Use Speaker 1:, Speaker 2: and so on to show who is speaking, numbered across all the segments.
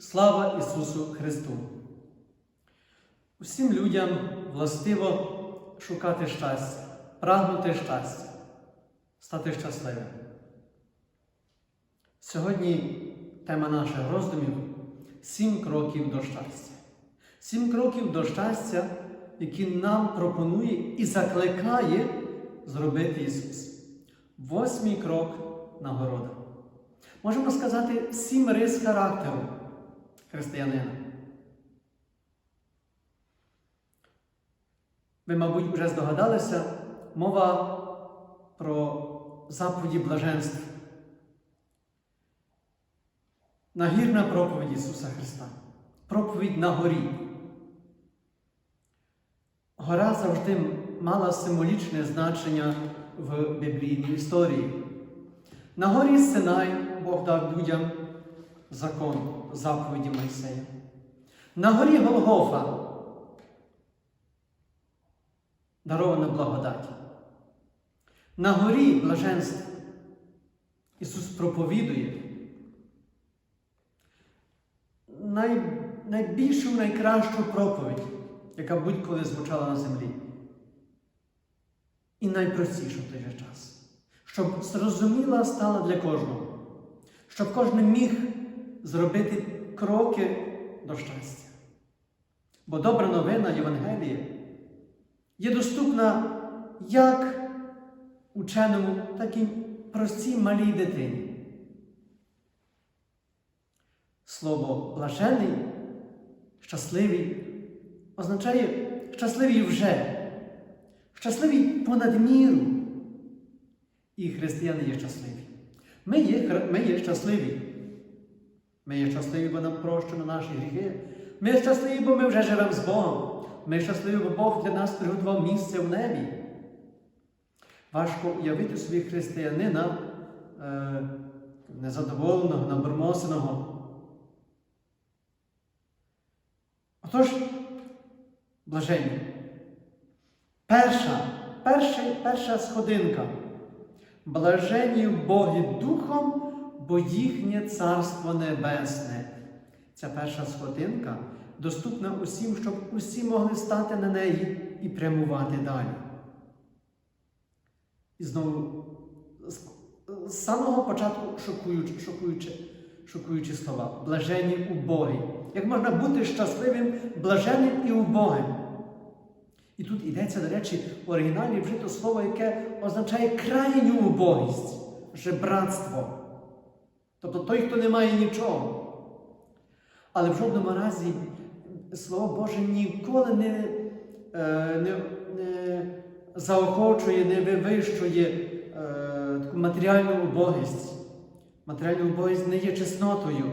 Speaker 1: Слава Ісусу Христу! Усім людям властиво шукати щастя, прагнути щастя, стати щасливим. Сьогодні тема наших роздумів сім кроків до щастя. Сім кроків до щастя, які нам пропонує і закликає зробити Ісус. Восьмий крок нагорода. Можемо сказати сім рис характеру християнина. Ви, мабуть, вже здогадалися, мова про заповіді блаженств. Нагірна проповідь Ісуса Христа. Проповідь на горі. Гора завжди мала символічне значення в біблійній історії. На горі Синай Бог дав людям закон, заповіді Мойсея. На горі Голгофа дарована благодать. На горі блаженство Ісус проповідує най, найбільшу, найкращу проповідь, яка будь-коли звучала на землі. І найпростішу в той же час. Щоб зрозуміла стала для кожного, щоб кожен міг зробити кроки до щастя. Бо добра новина Євангелія є доступна як ученому, так і простій малій дитині. Слово блажений, щасливий означає щасливий вже, щасливий понад міру. І християни є щасливі. Ми є, ми є щасливі. Ми є щасливі, бо нам прощено наші гріхи. Ми щасливі, бо ми вже живемо з Богом. Ми щасливі, бо Бог для нас приготував місце в небі. Важко уявити собі християнина е, незадоволеного, набурмосеного. Отож, блаженні. Перша, перша, перша сходинка. Блаженні в Богі Духом, бо їхнє Царство Небесне. Ця перша сходинка доступна усім, щоб усі могли стати на неї і прямувати далі. І знову з, самого початку шокуючи, шокуючи, шокуючі слова. Блаженні убогі. Як можна бути щасливим, блаженним і убогим? І тут йдеться, до речі, в оригіналі вжито слово, яке означає крайню убогість, жебратство. Тобто той, хто не має нічого. Але в жодному разі Слово Боже ніколи не, е, не, не заохочує, не вивищує е, таку матеріальну убогість. Матеріальна убогість не є чеснотою.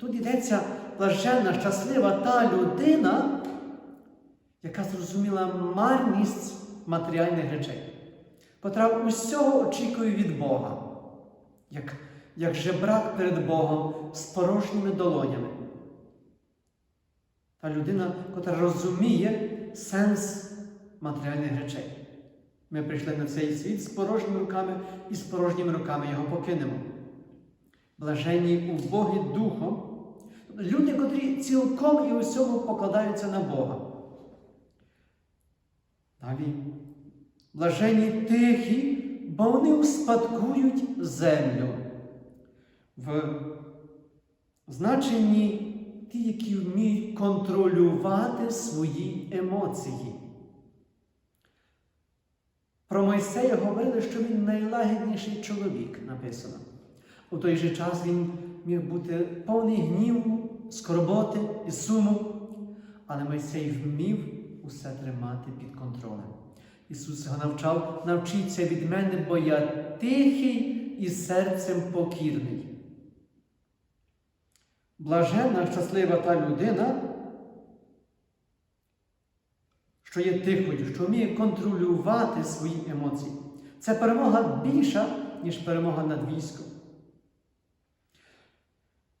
Speaker 1: Тут йдеться блаженна, щаслива та людина, яка зрозуміла марність матеріальних речей, котра усього очікує від Бога, як, як жебрак перед Богом з порожніми долонями. Та людина, котра розуміє сенс матеріальних речей. Ми прийшли на цей світ з порожніми руками і з порожніми руками його покинемо. Блаженні у Богі Духом. Люди, котрі цілком і усьому покладаються на Бога. Далі. Блаженні тихі, бо вони успадкують землю. В значенні ті, які вміють контролювати свої емоції. Про Мойсея говорили, що він найлагідніший чоловік, написано. У той же час він міг бути повний гніву, скорботи і суму, але Мойсей вмів усе тримати під контролем. Ісус його навчав, навчіться від мене, бо я тихий і серцем покірний. Блаженна, щаслива та людина, що є тихою, що вміє контролювати свої емоції. Це перемога більша, ніж перемога над військом.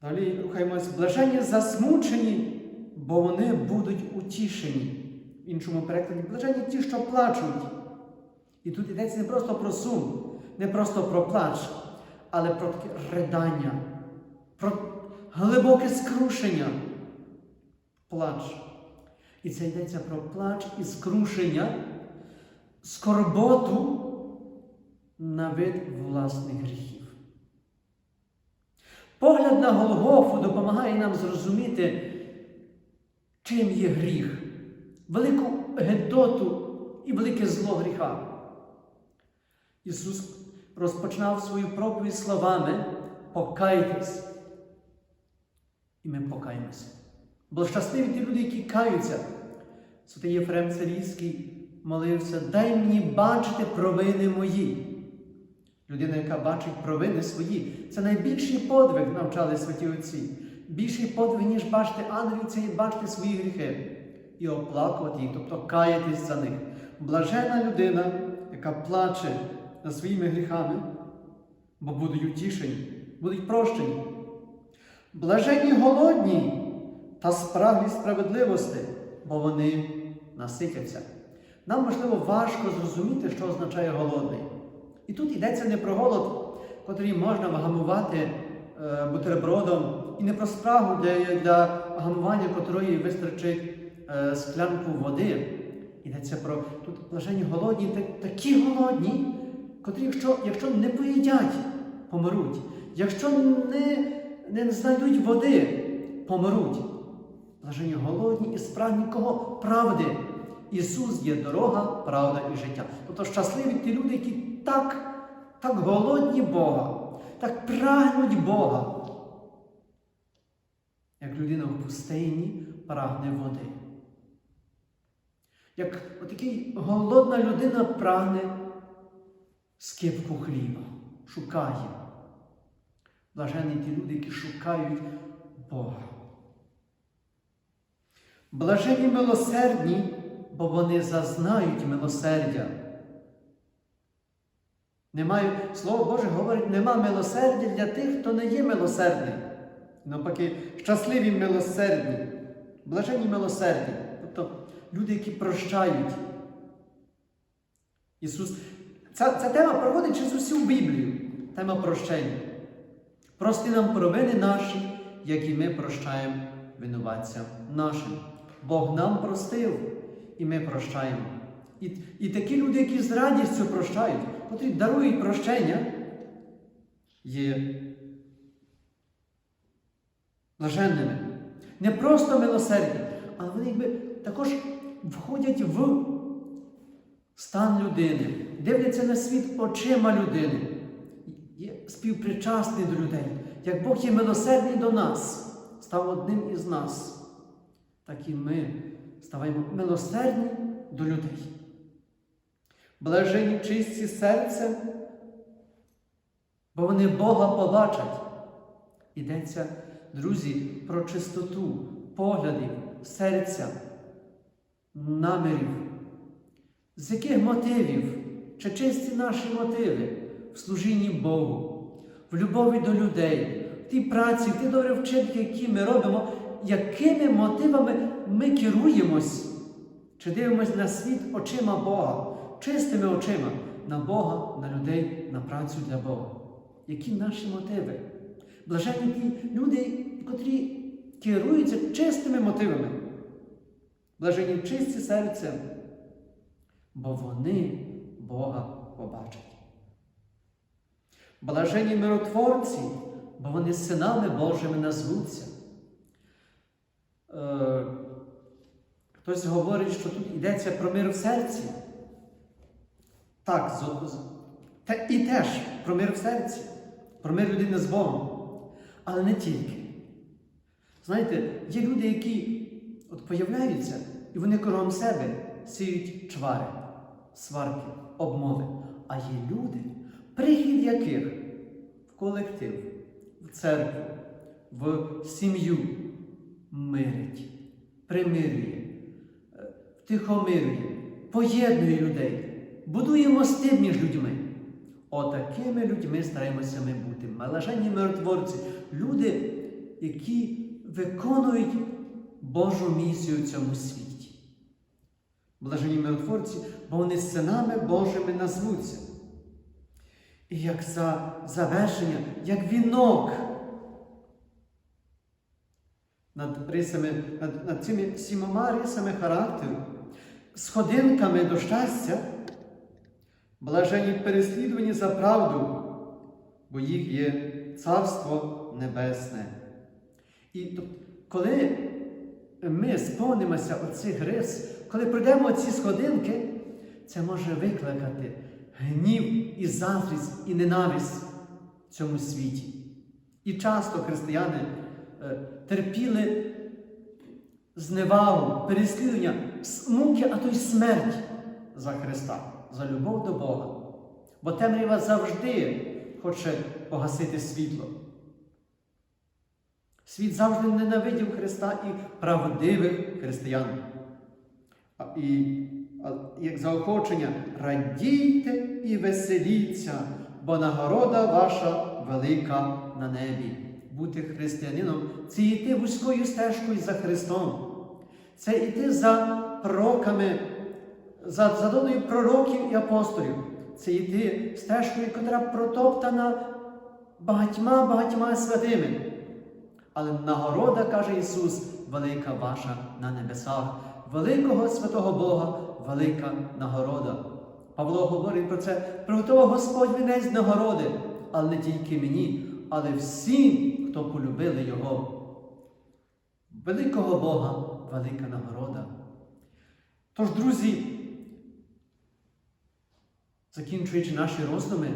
Speaker 1: Далі рухаємося. Блаженні засмучені, бо вони будуть утішені. В іншому перекладі, блаженні ті, що плачуть. І тут йдеться не просто про сум, не просто про плач, але про таке ридання, про глибоке скрушення, плач. І це йдеться про плач і скрушення, скорботу на вид власних гріхів. Погляд на Голгофу допомагає нам зрозуміти, чим є гріх, велику гедоту і велике зло гріха. Ісус розпочинав свою проповідь словами покайтесь. І ми покаємося. Бо щасливі ті люди, які каються. Святий Єфрем Царійський молився, дай мені бачити провини мої. Людина, яка бачить провини свої, це найбільший подвиг, навчали святі отці. Більший подвиг, ніж бачити ангелів, це і бачити свої гріхи і оплакувати їх, тобто каятись за них. Блажена людина, яка плаче за своїми гріхами, бо будуть утішені, будуть прощені. Блаженні голодні та спраглі справедливості, бо вони наситяться. Нам, можливо, важко зрозуміти, що означає голодний. І тут йдеться не про голод, котрий можна вгамувати е, бутербродом, і не про спрагу, для, для гамування котрої вистачить е, склянку води. Йдеться про тут блаженні голодні, та- такі голодні, котрі, якщо, якщо не поїдять, помруть. Якщо не, не знайдуть води, помруть. Блажені голодні і справні кого? Правди. Ісус є дорога, правда і життя. Тобто щасливі ті люди, які так, так голодні Бога, так прагнуть Бога. Як людина в пустині прагне води. Як отакий голодна людина прагне скипку хліба, шукає. Блажені ті люди, які шукають Бога. Блажені милосердні, бо вони зазнають милосердя. Немає, Слово Боже говорить, нема милосердя для тих, хто не є милосердний. Навпаки, щасливі милосердні, блажені милосердні. Тобто люди, які прощають. Ісус. Ця, ця тема проводить через усю Біблію. Тема прощення. Прости нам провини наші, як і ми прощаємо винуватцям нашим. Бог нам простив, і ми прощаємо. І, і такі люди, які з радістю прощають, котрі дарують прощення, є блаженними. Не просто милосердні, але вони якби також входять в стан людини, дивляться на світ очима людини, є співпричасний до людей. Як Бог є милосердний до нас, став одним із нас, так і ми ставаємо милосердні до людей. Блажені чисті серцем, бо вони Бога побачать. Йдеться, друзі, про чистоту поглядів, серця, намірів. З яких мотивів, чи чисті наші мотиви в служінні Богу, в любові до людей, в тій праці, в ті добрі вчинки, які ми робимо, якими мотивами ми керуємось, чи дивимось на світ очима Бога, чистими очима на Бога, на людей, на працю для Бога. Які наші мотиви? Блаженні ті люди, котрі керуються чистими мотивами, блаженні чисті серцем, бо вони Бога побачать. Блажені миротворці, бо вони синами Божими назвуться. Е, хтось говорить, що тут йдеться про мир в серці. Так, з- з- те, і теж про мир в серці, про мир людини з Богом. Але не тільки. Знаєте, є люди, які от появляються, і вони кругом себе сіють чвари, сварки, обмови. А є люди, яких в колектив, в церкву, в сім'ю мирить, примирює, е, втихомирює, поєднує людей, будує мости між людьми. Отакими людьми стараємося ми бути. Малаженні миротворці, люди, які виконують Божу місію в цьому світі. Блажені миротворці, бо вони синами Божими назвуться. І як за завершення, як вінок над рисами, над, над цими сімома рисами характеру, сходинками до щастя, блажені переслідувані за правду, бо їх є Царство Небесне. І коли ми сповнимося оцих рис, коли пройдемо ці сходинки, це може викликати гнів і заздрість і ненависть в цьому світі. І часто християни е, терпіли зневагу, переслідування, муки, а то й смерть за Христа, за любов до Бога. Бо темрява завжди хоче погасити світло. Світ завжди ненавидів Христа і правдивих християн. І як заохочення, радійте і веселіться, бо нагорода ваша велика на небі. Бути християнином це йти вузькою стежкою за Христом. Це йти за пророками, за, за долею пророків і апостолів. Це йти стежкою, яка протоптана багатьма багатьма святими. Але нагорода, каже Ісус, велика ваша на небесах, великого святого Бога, велика нагорода. Павло говорить про це, приготував Господь вінець нагороди, але не тільки мені, але всім, хто полюбили Його. Великого Бога, велика нагорода. Тож, друзі, закінчуючи наші роздуми,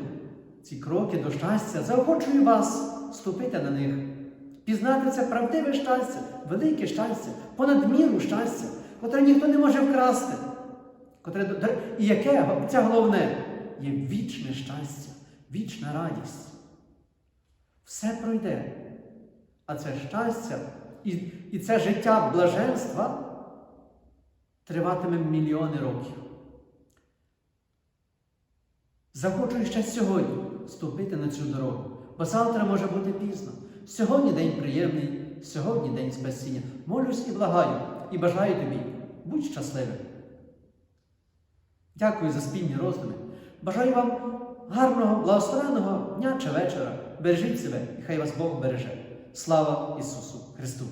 Speaker 1: ці кроки до щастя, заохочую вас ступити на них, пізнати це правдиве щастя, велике щастя, понад міру щастя, котре ніхто не може вкрасти. Котре, і яке, це головне, є вічне щастя, вічна радість. Все пройде. А це щастя і, і це життя блаженства триватиме мільйони років. Захочу ще сьогодні ступити на цю дорогу, бо завтра може бути пізно. Сьогодні день приємний, сьогодні день спасіння. Молюсь і благаю, і бажаю тобі, будь щасливим. Дякую за спільні роздуми. Бажаю вам гарного, благословенного дня чи вечора. Бережіть себе, і хай вас Бог береже. Слава Ісусу Христу!